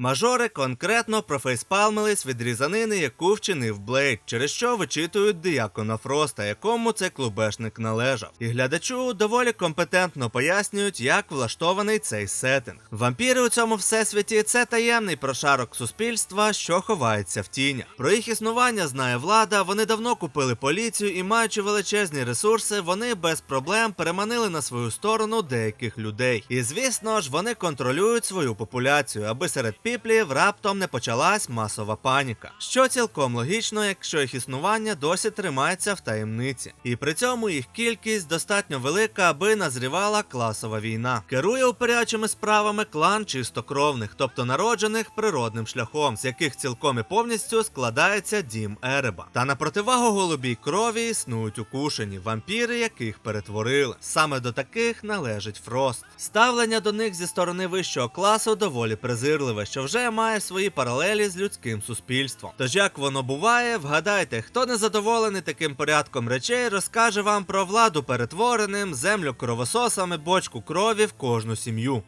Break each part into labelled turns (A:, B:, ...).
A: Мажори конкретно профейспалмились від різанини, яку вчинив Блейд, через що вичитують диякона Фроста, якому цей клубешник належав. І глядачу доволі компетентно пояснюють, як влаштований цей сеттинг. Вампіри у цьому всесвіті це таємний прошарок суспільства, що ховається в тінях. Про їх існування знає влада. Вони давно купили поліцію і, маючи величезні ресурси, вони без проблем переманили на свою сторону деяких людей. І звісно ж, вони контролюють свою популяцію, аби серед піплів раптом не почалась масова паніка. Що цілком логічно, якщо їх існування досі тримається в таємниці. І при цьому їх кількість достатньо велика, аби назрівала класова війна. Керує упорядчими справами клан чистокровних, тобто народжених природним шляхом, з яких цілком і повністю складається дім Ереба. Та на противагу голубій крові існують укушені, вампіри, яких перетворили. Саме до таких належить Фрост. Ставлення до них зі сторони вищого класу доволі презирливе, що вже має свої паралелі з людським суспільством. Тож як воно буває, вгадайте, хто не задоволений таким порядком речей, розкаже вам про владу перетвореним, землю кровососами, бочку крові в кожну сім'ю.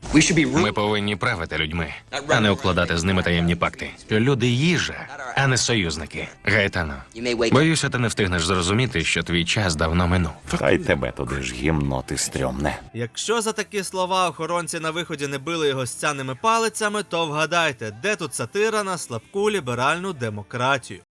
B: Ми повинні правити людьми, а не укладати з ними таємні пакти. Люди їжа, а не союзники. Гайтано, боюся, ти не встигнеш зрозуміти, що твій час давно минув.
C: Та й тебе туди ж гімно ти стрьомне.
A: Якщо за такі слова охоронці на виході не били його стяними палицями, то вгадайте, де тут сатира на слабку ліберальну демократію.